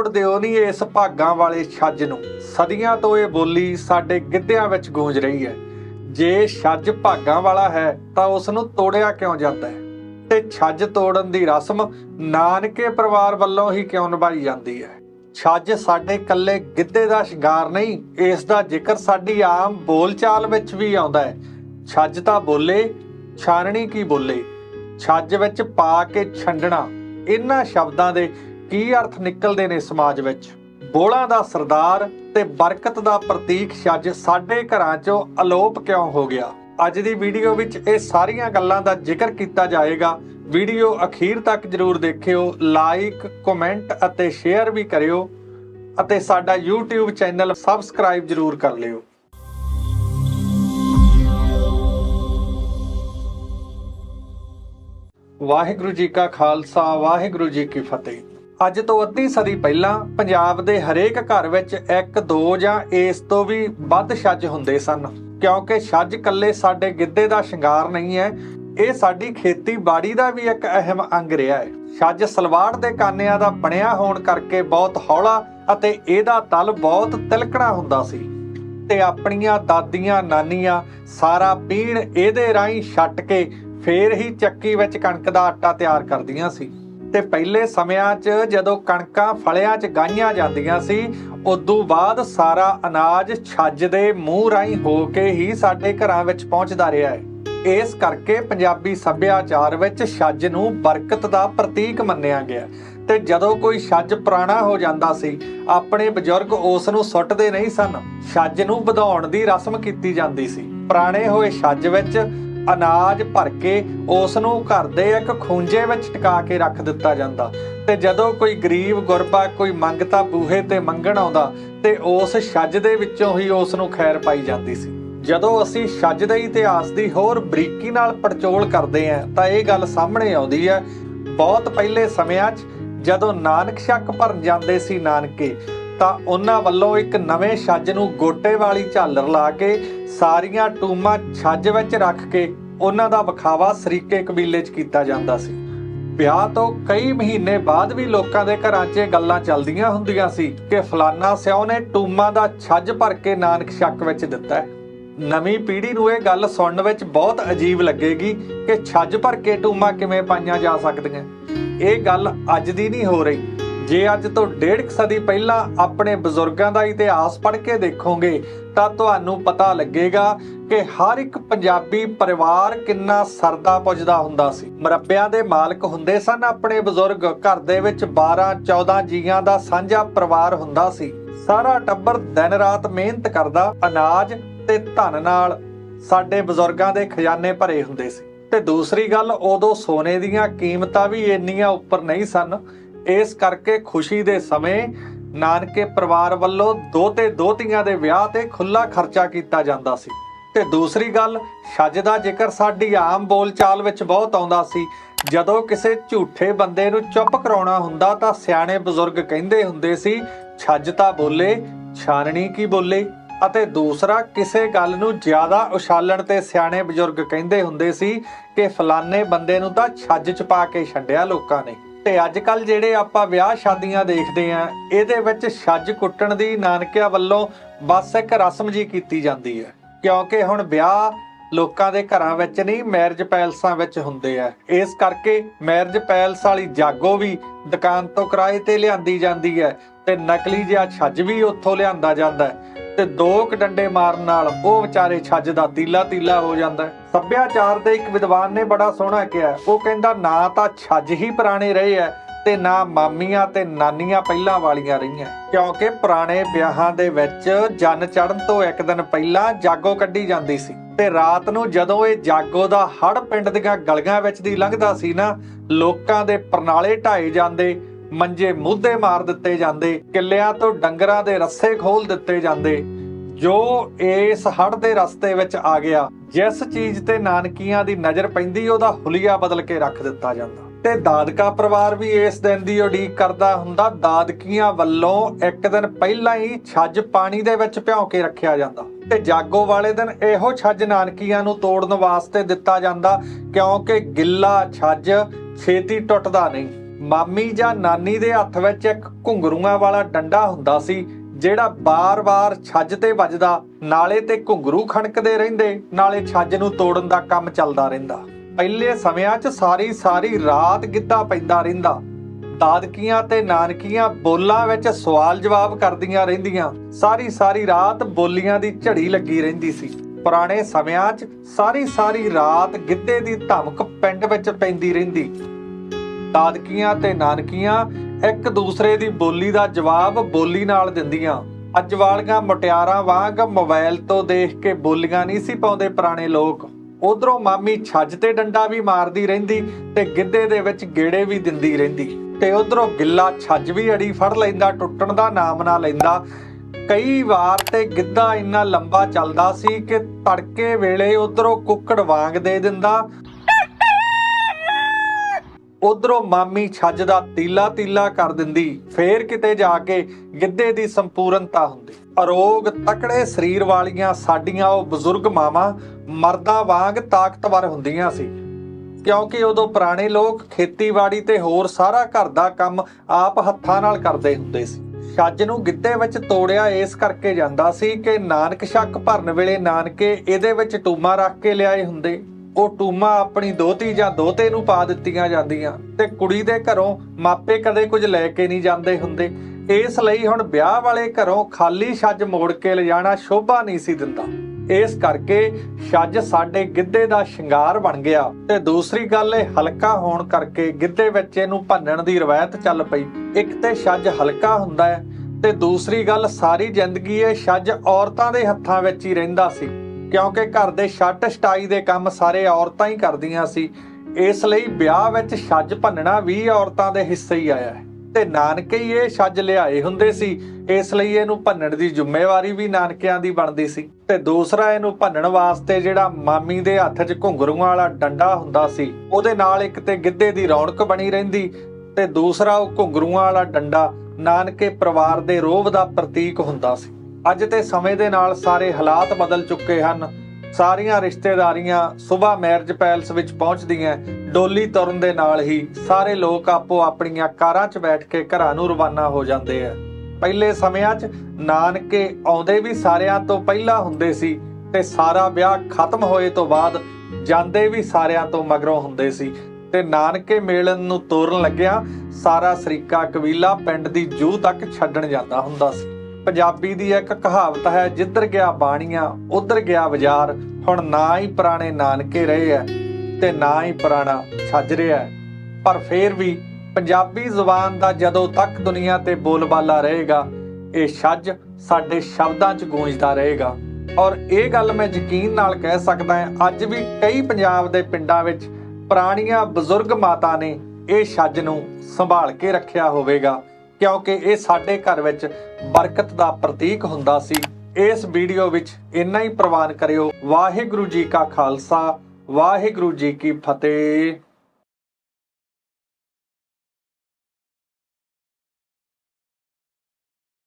ਤੋੜ ਦਿਓ ਨਹੀਂ ਇਸ ਭਾਗਾਂ ਵਾਲੇ ਛੱਜ ਨੂੰ। ਸਦੀਆਂ ਤੋਂ ਇਹ ਬੋਲੀ ਸਾਡੇ ਗਿੱਧਿਆਂ ਵਿੱਚ ਗੂੰਜ ਰਹੀ ਹੈ। ਜੇ ਛੱਜ ਭਾਗਾਂ ਵਾਲਾ ਹੈ ਤਾਂ ਉਸ ਨੂੰ ਤੋੜਿਆ ਕਿਉਂ ਜਾਂਦਾ ਹੈ? ਤੇ ਛੱਜ ਤੋੜਨ ਦੀ ਰਸਮ ਨਾਨਕੇ ਪਰਿਵਾਰ ਵੱਲੋਂ ਹੀ ਕਿਉਂ ਨਿਭਾਈ ਜਾਂਦੀ ਹੈ? ਛੱਜ ਸਾਡੇ ਕੱਲੇ ਗਿੱਧੇ ਦਾ ਸ਼ਿੰਗਾਰ ਨਹੀਂ, ਇਸ ਦਾ ਜ਼ਿਕਰ ਸਾਡੀ ਆਮ ਬੋਲਚਾਲ ਵਿੱਚ ਵੀ ਆਉਂਦਾ ਹੈ। ਛੱਜ ਤਾਂ ਬੋਲੇ, ਛਾਨਣੀ ਕੀ ਬੋਲੇ? ਛੱਜ ਵਿੱਚ ਪਾ ਕੇ ਛੰਡਣਾ ਇਹਨਾਂ ਸ਼ਬਦਾਂ ਦੇ ਕੀ ਅਰਥ ਨਿਕਲਦੇ ਨੇ ਸਮਾਜ ਵਿੱਚ? ਬੋਲਾਂ ਦਾ ਸਰਦਾਰ ਤੇ ਬਰਕਤ ਦਾ ਪ੍ਰਤੀਕ ਛੱਜ ਸਾਡੇ ਘਰਾਂ 'ਚੋਂ ਅਲੋਪ ਕਿਉਂ ਹੋ ਗਿਆ? ਅੱਜ ਦੀ ਵੀਡੀਓ ਵਿੱਚ ਇਹ ਸਾਰੀਆਂ ਗੱਲਾਂ ਦਾ ਜ਼ਿਕਰ ਕੀਤਾ ਜਾਏਗਾ। ਵੀਡੀਓ ਅਖੀਰ ਤੱਕ ਜਰੂਰ ਦੇਖਿਓ ਲਾਈਕ ਕਮੈਂਟ ਅਤੇ ਸ਼ੇਅਰ ਵੀ ਕਰਿਓ ਅਤੇ ਸਾਡਾ YouTube ਚੈਨਲ ਸਬਸਕ੍ਰਾਈਬ ਜਰੂਰ ਕਰ ਲਿਓ। ਵਾਹਿਗੁਰੂ ਜੀ ਕਾ ਖਾਲਸਾ, ਵਾਹਿਗੁਰੂ ਜੀ ਕੀ ਫਤਿਹ। ਅੱਜ ਤੋਂ ਅੱਧੀ ਸਦੀ ਪਹਿਲਾਂ ਪੰਜਾਬ ਦੇ ਹਰੇਕ ਘਰ ਵਿੱਚ ਇੱਕ, ਦੋ ਜਾਂ ਇਸ ਤੋਂ ਵੀ ਵੱਧ ਛੱਜ ਹੁੰਦੇ ਸਨ। ਕਿਉਂਕਿ ਛੱਜ ਕੱਲੇ ਸਾਡੇ ਗਿੱਧੇ ਦਾ ਸ਼ਿੰਗਾਰ ਨਹੀਂ ਹੈ, ਇਹ ਸਾਡੀ ਖੇਤੀਬਾੜੀ ਦਾ ਵੀ ਇੱਕ ਅਹਿਮ ਅੰਗ ਰਿਹਾ ਹੈ। ਛੱਜ ਸਲਵਾੜ ਦੇ ਕਾਨਿਆਂ ਦਾ ਬਣਿਆ ਹੋਣ ਕਰਕੇ ਬਹੁਤ ਹੌਲਾ ਅਤੇ ਇਹਦਾ ਤਲ ਬਹੁਤ ਤਿਲਕਣਾ ਹੁੰਦਾ ਸੀ। ਤੇ ਆਪਣੀਆਂ ਦਾਦੀਆਂ, ਨਾਨੀਆਂ ਸਾਰਾ ਪੀਣ ਇਹਦੇ ਰਾਹੀਂ ਛੱਟ ਕੇ ਫੇਰ ਹੀ ਚੱਕੀ ਵਿੱਚ ਕਣਕ ਦਾ ਆਟਾ ਤਿਆਰ ਕਰਦੀਆਂ ਸੀ। ਤੇ ਪਹਿਲੇ ਸਮਿਆਂ 'ਚ ਜਦੋਂ ਕਣਕਾਂ ਫਲਿਆਂ 'ਚ ਗਾਈਆਂ ਜਾਂਦੀਆਂ ਸੀ, ਉਦੋਂ ਬਾਅਦ ਸਾਰਾ ਅਨਾਜ ਛੱਜ ਦੇ ਮੂੰਹ ਰਾਹੀਂ ਹੋ ਕੇ ਹੀ ਸਾਡੇ ਘਰਾਂ ਵਿੱਚ ਪਹੁੰਚਦਾ ਰਿਹਾ ਹੈ। ਇਸ ਕਰਕੇ ਪੰਜਾਬੀ ਸੱਭਿਆਚਾਰ ਵਿੱਚ ਛੱਜ ਨੂੰ ਬਰਕਤ ਦਾ ਪ੍ਰਤੀਕ ਮੰਨਿਆ ਗਿਆ। ਤੇ ਜਦੋਂ ਕੋਈ ਛੱਜ ਪੁਰਾਣਾ ਹੋ ਜਾਂਦਾ ਸੀ, ਆਪਣੇ ਬਜ਼ੁਰਗ ਉਸ ਨੂੰ ਸੁੱਟਦੇ ਨਹੀਂ ਸਨ। ਛੱਜ ਨੂੰ ਵਧਾਉਣ ਦੀ ਰਸਮ ਕੀਤੀ ਜਾਂਦੀ ਸੀ। ਪੁਰਾਣੇ ਹੋਏ ਛੱਜ ਵਿੱਚ ਅਨਾਜ ਭਰ ਕੇ ਉਸ ਨੂੰ ਘਰ ਦੇ ਇੱਕ ਖੂੰਜੇ ਵਿੱਚ ਟਿਕਾ ਕੇ ਰੱਖ ਦਿੱਤਾ ਜਾਂਦਾ। ਤੇ ਜਦੋਂ ਕੋਈ ਗਰੀਬ ਗੁਰਬਾ ਕੋਈ ਮੰਗਤਾ ਬੂਹੇ ਤੇ ਮੰਗਣ ਆਉਂਦਾ, ਤੇ ਉਸ ਛੱਜ ਦੇ ਵਿੱਚੋਂ ਹੀ ਉਸ ਨੂੰ ਖੈਰ ਪਾਈ ਜਾਂਦੀ ਸੀ। ਜਦੋਂ ਅਸੀਂ ਛੱਜ ਦੇ ਇਤਿਹਾਸ ਦੀ ਹੋਰ ਬਰੀਕੀ ਨਾਲ ਪੜਚੋਲ ਕਰਦੇ ਆਂ ਤਾਂ ਇਹ ਗੱਲ ਸਾਹਮਣੇ ਆਉਂਦੀ ਹੈ। ਬਹੁਤ ਪਹਿਲੇ ਸਮਿਆਂ 'ਚ ਜਦੋਂ ਨਾਨਕ ਸ਼ੱਕ ਭਰਨ ਜਾਂਦੇ ਸੀ ਨਾਨਕੇ ਤਾਂ ਉਹਨਾਂ ਵੱਲੋਂ ਇੱਕ ਨਵੇਂ ਛੱਜ ਨੂੰ ਗੋਟੇ ਵਾਲੀ ਝਾਲਰ ਲਾ ਕੇ ਸਾਰੀਆਂ ਟੂਮਾਂ ਛੱਜ ਵਿੱਚ ਰੱਖ ਕੇ ਉਹਨਾਂ ਦਾ ਵਿਖਾਵਾ ਸਰੀਕੇ ਕਬੀਲੇ 'ਚ ਕੀਤਾ ਜਾਂਦਾ ਸੀ। ਵਿਆਹ ਤੋਂ ਕਈ ਮਹੀਨੇ ਬਾਅਦ ਵੀ ਲੋਕਾਂ ਦੇ ਘਰਾਂ 'ਚ ਇਹ ਗੱਲਾਂ ਚੱਲਦੀਆਂ ਹੁੰਦੀਆਂ ਸੀ ਕਿ ਫਲਾਨਾ ਸਿਓ ਨੇ ਟੂਮਾਂ ਦਾ ਛੱਜ ਭਰ ਕੇ ਨਾਨਕ ਸ਼ੱਕ ਵਿੱਚ ਦਿੱਤਾ ਨਵੀਂ ਪੀੜ੍ਹੀ ਨੂੰ ਇਹ ਗੱਲ ਸੁਣਨ ਵਿੱਚ ਬਹੁਤ ਅਜੀਬ ਲੱਗੇਗੀ ਕਿ ਛੱਜ ਭਰ ਕੇ ਟੂਮਾਂ ਕਿਵੇਂ ਪਾਈਆਂ ਜਾ ਸਕਦੀਆਂ। ਇਹ ਗੱਲ ਅੱਜ ਦੀ ਨਹੀਂ ਹੋ ਰਹੀ। ਜੇ ਅੱਜ ਤੋਂ ਡੇਢ ਸਦੀ ਪਹਿਲਾਂ ਆਪਣੇ ਬਜ਼ੁਰਗਾਂ ਦਾ ਇਤਿਹਾਸ ਪੜ੍ਹ ਕੇ ਦੇਖੋਗੇ, ਤਾਂ ਤੁਹਾਨੂੰ ਪਤਾ ਲੱਗੇਗਾ ਕਿ ਹਰ ਇੱਕ ਪੰਜਾਬੀ ਪਰਿਵਾਰ ਕਿੰਨਾ ਸਰਦਾ ਪੁੱਜਦਾ ਹੁੰਦਾ ਸੀ। ਮਰੱਬਿਆਂ ਦੇ ਮਾਲਕ ਹੁੰਦੇ ਸਨ ਆਪਣੇ ਬਜ਼ੁਰਗ। ਘਰ ਦੇ ਵਿੱਚ 12 14 ਜੀਆਂ ਦਾ ਸਾਂਝਾ ਪਰਿਵਾਰ ਹੁੰਦਾ ਸੀ। ਸਾਰਾ ਟੱਬਰ ਦਿਨ ਰਾਤ ਮਿਹਨਤ ਕਰਦਾ, ਅਨਾਜ ਤੇ ਧਨ ਨਾਲ ਸਾਡੇ ਬਜ਼ੁਰਗਾਂ ਦੇ ਖਜ਼ਾਨੇ ਭਰੇ ਹੁੰਦੇ ਸੀ। ਤੇ ਦੂਸਰੀ ਗੱਲ, ਉਦੋਂ ਸੋਨੇ ਦੀਆਂ ਕੀਮਤਾਂ ਵੀ ਇੰਨੀਆਂ ਉੱਪਰ ਨਹੀਂ ਸਨ ਇਸ ਕਰਕੇ ਖੁਸ਼ੀ ਦੇ ਸਮੇਂ ਨਾਨਕੇ ਪਰਿਵਾਰ ਵੱਲੋਂ ਦੋਤੇ ਦੋਤੀਆਂ ਦੇ ਵਿਆਹ ਤੇ ਖੁੱਲਾ ਖਰਚਾ ਕੀਤਾ ਜਾਂਦਾ ਸੀ। ਤੇ ਦੂਸਰੀ ਗੱਲ, ਛੱਜ ਦਾ ਜ਼ਿਕਰ ਸਾਡੀ ਆਮ ਬੋਲਚਾਲ ਵਿੱਚ ਬਹੁਤ ਆਉਂਦਾ ਸੀ। ਜਦੋਂ ਕਿਸੇ ਝੂਠੇ ਬੰਦੇ ਨੂੰ ਚੁੱਪ ਕਰਾਉਣਾ ਹੁੰਦਾ ਤਾਂ ਸਿਆਣੇ ਬਜ਼ੁਰਗ ਕਹਿੰਦੇ ਹੁੰਦੇ ਸੀ, ਛੱਜ ਤਾਂ ਬੋਲੇ, ਛਾਨਣੀ ਕੀ ਬੋਲੇ? ਅਤੇ ਦੂਸਰਾ, ਕਿਸੇ ਗੱਲ ਨੂੰ ਜ਼ਿਆਦਾ ਉਛਾਲਣ ਤੇ ਸਿਆਣੇ ਬਜ਼ੁਰਗ ਕਹਿੰਦੇ ਹੁੰਦੇ ਸੀ ਕਿ ਫਲਾਣੇ ਬੰਦੇ ਨੂੰ ਤਾਂ ਛੱਜ ਚ ਪਾ ਕੇ ਛੱਡਿਆ ਲੋਕਾਂ ਨੇ। ਤੇ ਅੱਜ ਕੱਲ ਜਿਹੜੇ ਆਪਾਂ ਵਿਆਹ ਸ਼ਾਦੀਆਂ ਦੇਖਦੇ ਆਂ ਇਹਦੇ ਵਿੱਚ ਛੱਜ ਕੁੱਟਣ ਦੀ ਨਾਨਕਿਆਂ ਵੱਲੋਂ ਬਸ ਇੱਕ ਰਸਮ ਜੀ ਕੀਤੀ ਜਾਂਦੀ ਹੈ। ਕਿਉਂਕਿ ਹੁਣ ਵਿਆਹ ਲੋਕਾਂ ਦੇ ਘਰਾਂ ਵਿੱਚ ਨਹੀਂ ਮੈਰਿਜ ਪੈਲਸਾਂ ਵਿੱਚ ਹੁੰਦੇ ਆ। ਇਸ ਕਰਕੇ ਮੈਰਿਜ ਪੈਲਸ ਵਾਲੀ ਜਾਗੋ ਵੀ ਦੁਕਾਨ ਤੋਂ ਕਿਰਾਏ ਤੇ ਲਿਆਂਦੀ ਜਾਂਦੀ ਹੈ ਤੇ ਨਕਲੀ ਜਿਹਾ ਛੱਜ ਵੀ ਉੱਥੋਂ ਲਿਆਂਦਾ ਜਾਂਦਾ ਹੈ। ਤੇ ਦੋ ਕ ਡੰਡੇ ਮਾਰਨ ਨਾਲ ਉਹ ਵਿਚਾਰੇ ਛੱਜ ਦਾ ਤੀਲਾ ਤੀਲਾ ਹੋ ਜਾਂਦਾ ਹੈ। ਸੱਭਿਆਚਾਰ ਦੇ ਇੱਕ ਵਿਦਵਾਨ ਨੇ ਬੜਾ ਸੋਹਣਾ ਕਿਹਾ ਉਹ ਕਹਿੰਦਾ, ਨਾ ਤਾਂ ਛੱਜ ਹੀ ਪੁਰਾਣੇ ਰਹੇ ਐ ਤੇ ਨਾ ਮਾਮੀਆਂ ਤੇ ਨਾਨੀਆਂ ਪਹਿਲਾਂ ਵਾਲੀਆਂ ਰਹੀਆਂ ਕਿਉਂਕਿ ਪੁਰਾਣੇ ਵਿਆਹਾਂ ਦੇ ਵਿੱਚ ਜਨ ਚੜਨ ਤੋਂ ਇੱਕ ਦਿਨ ਪਹਿਲਾਂ ਜਾਗੋ ਕੱਢੀ ਜਾਂਦੀ ਸੀ ਤੇ ਰਾਤ ਨੂੰ ਜਦੋਂ ਇਹ ਜਾਗੋ ਦਾ ਹੜ ਪਿੰਡ ਦੀਆਂ ਗਲੀਆਂ ਵਿੱਚ ਦੀ ਲੰਘਦਾ ਸੀ ਨਾ, ਲੋਕਾਂ ਦੇ ਪਰਨਾਲੇ ਢਾਏ ਜਾਂਦੇ ਮੰਜੇ ਮੁੱਦੇ ਮਾਰ ਦਿੱਤੇ ਜਾਂਦੇ, ਕਿੱਲਿਆਂ ਤੋਂ ਡੰਗਰਾਂ ਦੇ ਰੱਸੇ ਖੋਲ ਦਿੱਤੇ ਜਾਂਦੇ। ਜੋ ਇਸ ਹੜ ਦੇ ਰਸਤੇ ਵਿੱਚ ਆ ਗਿਆ, ਜਿਸ ਚੀਜ਼ ਤੇ ਨਾਨਕੀਆਂ ਦੀ ਨਜ਼ਰ ਪੈਂਦੀ, ਉਹਦਾ ਹੁਲੀਆ ਬਦਲ ਕੇ ਰੱਖ ਦਿੱਤਾ ਜਾਂਦਾ। ਤੇ ਦਾਦਕਾ ਪਰਿਵਾਰ ਵੀ ਇਸ ਦਿਨ ਦੀ ਉਡੀਕ ਕਰਦਾ ਹੁੰਦਾ, ਦਾਦਕੀਆਂ ਵੱਲੋਂ ਇੱਕ ਦਿਨ ਪਹਿਲਾਂ ਹੀ ਛੱਜ ਪਾਣੀ ਦੇ ਵਿੱਚ ਭਿਉਂ ਕੇ ਰੱਖਿਆ ਜਾਂਦਾ। ਤੇ ਜਾਗੋ ਵਾਲੇ ਦਿਨ ਇਹੋ ਛੱਜ ਨਾਨਕੀਆਂ ਨੂੰ ਤੋੜਨ ਵਾਸਤੇ ਦਿੱਤਾ ਜਾਂਦਾ, ਕਿਉਂਕਿ ਗਿੱਲਾ ਛੱਜ ਛੇਤੀ ਟੁੱਟਦਾ ਨਹੀਂ। ਮਾਮੀ ਜਾਂ ਨਾਨੀ ਦੇ ਹੱਥ ਵਿੱਚ ਇੱਕ ਘੁੰਗਰੂਆਂ ਵਾਲਾ ਡੰਡਾ ਹੁੰਦਾ ਸੀ, ਜਿਹੜਾ ਬਾਰ-ਬਾਰ ਛੱਜ ਤੇ ਵੱਜਦਾ, ਨਾਲੇ ਤੇ ਘੁੰਗਰੂ ਖਣਕਦੇ ਰਹਿੰਦੇ, ਨਾਲੇ ਛੱਜ ਨੂੰ ਤੋੜਨ ਦਾ ਕੰਮ ਚੱਲਦਾ ਰਹਿੰਦਾ। ਪਹਿਲੇ ਸਮਿਆਂ 'ਚ ਸਾਰੀ ਸਾਰੀ ਰਾਤ ਗਿੱਧਾ ਪੈਂਦਾ ਰਹਿੰਦਾ। ਦਾਦਕੀਆਂ ਤੇ ਨਾਨਕੀਆਂ ਬੋਲਾਂ ਵਿੱਚ ਸਵਾਲ ਜਵਾਬ ਕਰਦੀਆਂ ਰਹਿੰਦੀਆਂ। ਸਾਰੀ ਸਾਰੀ ਰਾਤ ਬੋਲੀਆਂ ਦੀ ਝੜੀ ਲੱਗੀ ਰਹਿੰਦੀ ਸੀ। ਪੁਰਾਣੇ ਸਮਿਆਂ 'ਚ ਸਾਰੀ ਸਾਰੀ ਰਾਤ ਗਿੱਧੇ ਦੀ ਧਮਕ ਪਿੰਡ ਵਿੱਚ ਪੈਂਦੀ ਰਹਿੰਦੀ। ਦਾਦਕੀਆਂ ਤੇ ਨਾਨਕੀਆਂ ਇੱਕ ਦੂਸਰੇ ਦੀ ਬੋਲੀ ਦਾ ਜਵਾਬ ਬੋਲੀ ਨਾਲ ਦਿੰਦੀਆਂ। ਅੱਜ ਵਾਲੀਆਂ ਮੁਟਿਆਰਾਂ ਵਾਂਗ ਮੋਬਾਈਲ ਤੋਂ ਦੇਖ ਕੇ ਬੋਲੀਆਂ ਨਹੀਂ ਸੀ ਪਾਉਂਦੇ ਪੁਰਾਣੇ ਲੋਕ। ਉਧਰੋਂ ਮਾਮੀ ਛੱਜ ਤੇ ਡੰਡਾ ਵੀ ਮਾਰਦੀ ਰਹਿੰਦੀ ਤੇ ਗਿੱਧੇ ਦੇ ਵਿੱਚ ਗੇੜੇ ਵੀ ਦਿੰਦੀ ਰਹਿੰਦੀ। ਤੇ ਉਧਰੋਂ ਗਿੱਲਾ ਛੱਜ ਵੀ ਅੜੀ ਫੜ ਲੈਂਦਾ, ਟੁੱਟਣ ਦਾ ਨਾਮ ਨਾ ਲੈਂਦਾ। ਕਈ ਵਾਰ ਤੇ ਗਿੱਧਾ ਇੰਨਾ ਲੰਬਾ ਚੱਲਦਾ ਸੀ ਕਿ ਤੜਕੇ ਵੇਲੇ ਉਧਰੋਂ ਕੁੱਕੜ ਵਾਂਗ ਦੇ ਦਿੰਦਾ। ਉਧਰੋਂ ਮਾਮੀ ਛੱਜ ਦਾ ਤੀਲਾ ਤੀਲਾ ਕਰ ਦਿੰਦੀ, ਫੇਰ ਕਿਤੇ ਜਾ ਕੇ ਗਿੱਧੇ ਦੀ ਸੰਪੂਰਨਤਾ ਹੁੰਦੀ। ਅਰੋਗ ਤਕੜੇ ਸਰੀਰ ਵਾਲੀਆਂ ਸਾਡੀਆਂ ਉਹ ਬਜ਼ੁਰਗ ਮਾਵਾਂ ਮਰਦਾਂ ਵਾਂਗ ਤਾਕਤਵਰ ਹੁੰਦੀਆਂ ਸੀ। ਕਿਉਂਕਿ ਉਦੋਂ ਪੁਰਾਣੇ ਲੋਕ ਖੇਤੀਬਾੜੀ ਤੇ ਹੋਰ ਸਾਰਾ ਘਰ ਦਾ ਕੰਮ ਆਪ ਹੱਥਾਂ ਨਾਲ ਕਰਦੇ ਹੁੰਦੇ ਸੀ। ਛੱਜ ਨੂੰ ਗਿੱਧੇ ਵਿੱਚ ਤੋੜਿਆ ਇਸ ਕਰਕੇ ਜਾਂਦਾ ਸੀ ਕਿ ਨਾਨਕ ਸ਼ੱਕ ਭਰਨ ਵੇਲੇ ਨਾਨਕੇ ਇਹਦੇ ਵਿੱਚ ਟੂਮਾ ਰੱਖ ਕੇ ਲਿਆਏ ਹੁੰਦੇ। ਉਹ ਟੂਮਾ ਆਪਣੀ ਦੋਤੀ ਜਾਂ ਦੋਤੇ ਨੂੰ ਪਾ ਦਿੱਤੀਆਂ ਜਾਂਦੀਆਂ ਤੇ ਕੁੜੀ ਦੇ ਘਰੋਂ ਮਾਪੇ ਕਦੇ ਕੁਝ ਲੈ ਕੇ ਨਹੀਂ ਜਾਂਦੇ ਹੁੰਦੇ। ਇਸ ਲਈ ਹੁਣ ਵਿਆਹ ਵਾਲੇ ਘਰੋਂ ਖਾਲੀ ਛੱਜ ਮੋੜ ਕੇ ਲਿਜਾਣਾ ਸ਼ੋਭਾ ਨਹੀਂ ਸੀ ਦਿੰਦਾ। ਇਸ ਕਰਕੇ ਛੱਜ ਸਾਡੇ ਗਿੱਧੇ ਦਾ ਸ਼ਿੰਗਾਰ ਬਣ ਗਿਆ ਤੇ ਦੂਸਰੀ ਗੱਲ ਇਹ ਹਲਕਾ ਹੋਣ ਕਰਕੇ ਗਿੱਧੇ ਵਿੱਚ ਇਹਨੂੰ ਭੰਨਣ ਦੀ ਰਵਾਇਤ ਚੱਲ ਪਈ। ਇੱਕ ਤੇ ਛੱਜ ਹਲਕਾ ਹੁੰਦਾ ਹੈ ਤੇ ਦੂਸਰੀ ਗੱਲ ਸਾਰੀ ਜ਼ਿੰਦਗੀ ਇਹ ਛੱਜ ਔਰਤਾਂ ਦੇ ਹੱਥਾਂ ਵਿੱਚ ਹੀ ਰਹਿੰਦਾ ਸੀ। ਕਿਉਂਕਿ ਘਰ ਦੇ ਛੱਟ ਸਟਾਈ ਦੇ ਕੰਮ ਸਾਰੇ ਔਰਤਾਂ ਹੀ ਕਰਦੀਆਂ ਸੀ। ਇਸ ਲਈ ਵਿਆਹ ਵਿੱਚ ਛੱਜ ਭੰਨਣਾ ਵੀ ਔਰਤਾਂ ਦੇ ਹਿੱਸੇ ਹੀ ਆਇਆ ਹੈ। ਤੇ ਨਾਨਕੇ ਹੀ ਇਹ ਛੱਜ ਲਿਆਏ ਹੁੰਦੇ ਸੀ। ਇਸ ਲਈ ਇਹਨੂੰ ਭੰਨਣ ਦੀ ਜ਼ਿੰਮੇਵਾਰੀ ਵੀ ਨਾਨਕਿਆਂ ਦੀ ਬਣਦੀ ਸੀ। ਤੇ ਦੂਸਰਾ ਇਹਨੂੰ ਭੰਨਣ ਵਾਸਤੇ ਜਿਹੜਾ ਮਾਮੀ ਦੇ ਹੱਥ 'ਚ ਘੁੰਗਰੂਆਂ ਵਾਲਾ ਡੰਡਾ ਹੁੰਦਾ ਸੀ, ਉਹਦੇ ਨਾਲ ਇੱਕ ਤੇ ਗਿੱਧੇ ਦੀ ਰੌਣਕ ਬਣੀ ਰਹਿੰਦੀ ਤੇ ਦੂਸਰਾ ਉਹ ਘੁੰਗਰੂਆਂ ਵਾਲਾ ਡੰਡਾ ਨਾਨਕੇ ਪਰਿਵਾਰ ਦੇ ਰੋਹ ਦਾ ਪ੍ਰਤੀਕ ਹੁੰਦਾ ਸੀ। ਅੱਜ ਤੇ ਸਮੇਂ ਦੇ ਨਾਲ ਸਾਰੇ ਹਾਲਾਤ ਬਦਲ ਚੁੱਕੇ ਹਨ। ਸਾਰੀਆਂ ਰਿਸ਼ਤੇਦਾਰੀਆਂ ਸਵੇਰ ਮੈਰਿਜ ਪੈਲਸ ਵਿੱਚ ਪਹੁੰਚਦੀਆਂ, ਡੋਲੀ ਤੁਰਨ ਦੇ ਨਾਲ ਹੀ ਸਾਰੇ ਲੋਕ ਆਪੋ ਆਪਣੀਆਂ ਕਾਰਾਂ 'ਚ ਬੈਠ ਕੇ ਘਰਾਂ ਨੂੰ ਰਵਾਨਾ ਹੋ ਜਾਂਦੇ ਆ। ਪਹਿਲੇ ਸਮਿਆਂ 'ਚ ਨਾਨਕੇ ਆਉਂਦੇ ਵੀ ਸਾਰਿਆਂ ਤੋਂ ਪਹਿਲਾਂ ਹੁੰਦੇ ਸੀ ਤੇ ਸਾਰਾ ਵਿਆਹ ਖਤਮ ਹੋਏ ਤੋਂ ਬਾਅਦ ਜਾਂਦੇ ਵੀ ਸਾਰਿਆਂ ਤੋਂ ਮਗਰੋਂ ਹੁੰਦੇ ਸੀ। ਤੇ ਨਾਨਕੇ ਮੇਲਨ ਨੂੰ ਤੋਰਨ ਲੱਗਿਆ ਸਾਰਾ ਸਰੀਕਾ ਕਬੀਲਾ ਪਿੰਡ ਦੀ ਜੂ ਤੱਕ ਛੱਡਣ ਜਾਂਦਾ ਹੁੰਦਾ ਸੀ। ਪੰਜਾਬੀ ਦੀ ਇੱਕ ਕਹਾਵਤ ਹੈ, ਜਿੱਧਰ ਗਿਆ ਬਾਣੀਆਂ, ਉਧਰ ਗਿਆ ਬਾਜ਼ਾਰ, ਹੁਣ ਨਾ ਹੀ ਪੁਰਾਣੇ ਨਾਨਕੇ ਰਹੇ ਐ ਤੇ ਨਾ ਹੀ ਪੁਰਾਣਾ ਛੱਜ ਰਿਹਾ ਹੈ। ਪਰ ਫੇਰ ਵੀ ਪੰਜਾਬੀ ਜ਼ੁਬਾਨ ਦਾ ਜਦੋਂ ਤੱਕ ਦੁਨੀਆ ਤੇ ਬੋਲਬਾਲਾ ਰਹੇਗਾ, ਇਹ ਛੱਜ ਸਾਡੇ ਸ਼ਬਦਾਂ 'ਚ ਗੂੰਜਦਾ ਰਹੇਗਾ ਔਰ ਇਹ ਗੱਲ ਮੈਂ ਯਕੀਨ ਨਾਲ ਕਹਿ ਸਕਦਾ ਹਾਂ ਅੱਜ ਵੀ ਕਈ ਪੰਜਾਬ ਦੇ ਪਿੰਡਾਂ ਵਿੱਚ ਪੁਰਾਣੀਆਂ ਬਜ਼ੁਰਗ ਮਾਤਾ ਨੇ ਇਹ ਛੱਜ ਨੂੰ ਸੰਭਾਲ ਕੇ ਰੱਖਿਆ ਹੋਵੇਗਾ ਕਿਉਂਕਿ ਇਹ ਸਾਡੇ ਘਰ ਵਿੱਚ ਬਰਕਤ ਦਾ ਪ੍ਰਤੀਕ ਹੁੰਦਾ ਸੀ। ਇਸ ਵੀਡੀਓ ਵਿੱਚ ਇੰਨਾ ਹੀ ਪ੍ਰਵਾਨ ਕਰਿਓ। ਵਾਹਿਗੁਰੂ ਜੀ ਕਾ ਖਾਲਸਾ, ਵਾਹਿਗੁਰੂ ਜੀ ਕੀ ਫਤਿਹ।